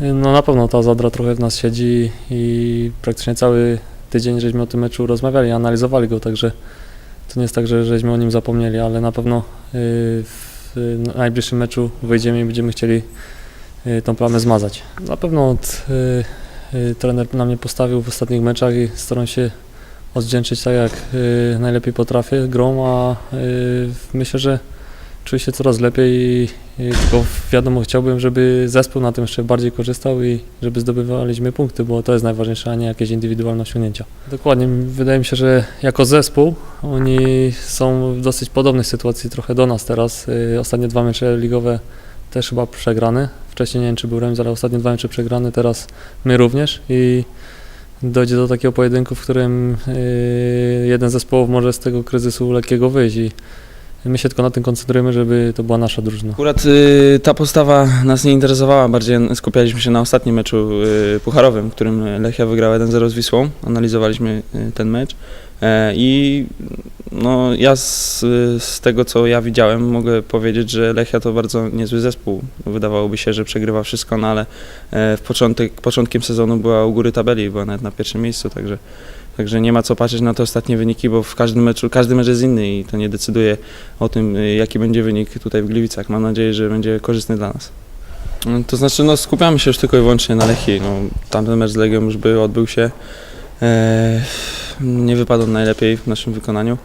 No na pewno ta zadra trochę w nas siedzi i praktycznie cały tydzień żeśmy o tym meczu rozmawiali, analizowali go, także to nie jest tak, że żeśmy o nim zapomnieli, ale na pewno y, w najbliższym meczu wyjdziemy i będziemy chcieli y, tą plamę zmazać. Na pewno od, y, trener na mnie postawił w ostatnich meczach i staram się odwdzięczyć tak jak najlepiej potrafię grą, a myślę, że czuję się coraz lepiej tylko wiadomo chciałbym, żeby zespół na tym jeszcze bardziej korzystał i żeby zdobywaliśmy punkty, bo to jest najważniejsze, a nie jakieś indywidualne osiągnięcia. Dokładnie, wydaje mi się, że jako zespół oni są w dosyć podobnej sytuacji trochę do nas teraz. Y, Ostatnie dwa mecze ligowe też chyba przegrane. Wcześniej nie wiem czy był remis, ale ostatnie dwa mecze przegrane, teraz my również i dojdzie do takiego pojedynku, w którym y, jeden z zespołów może z tego kryzysu lekkiego wyjść My się tylko na tym koncentrujemy, żeby to była nasza drużyna. Akurat y, ta postawa nas nie interesowała, bardziej skupialiśmy się na ostatnim meczu y, pucharowym, w którym Lechia wygrała 1-0 z Wisłą. Analizowaliśmy y, ten mecz e, i no, ja z, z tego, co ja widziałem, mogę powiedzieć, że Lechia to bardzo niezły zespół. Wydawałoby się, że przegrywa wszystko, no ale e, w początek, początkiem sezonu była u góry tabeli, była nawet na pierwszym miejscu, także Także nie ma co patrzeć na te ostatnie wyniki, bo w każdym meczu, każdy mecz jest inny i to nie decyduje o tym, y, jaki będzie wynik tutaj w Gliwicach. Mam nadzieję, że będzie korzystny dla nas. No, To znaczy, no, skupiamy się już tylko i wyłącznie na Lechii. No, tamten mecz z Legią już by odbył się. E, nie wypadł najlepiej w naszym wykonaniu.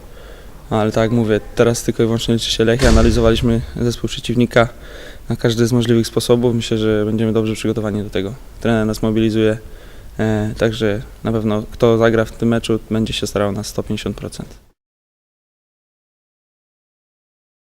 Ale tak jak mówię, teraz tylko i wyłącznie liczy się Lechia. Analizowaliśmy zespół przeciwnika na każdy z możliwych sposobów. Myślę, że będziemy dobrze przygotowani do tego. Trener nas mobilizuje. E, także na pewno kto zagra w tym meczu będzie się starał na 150%.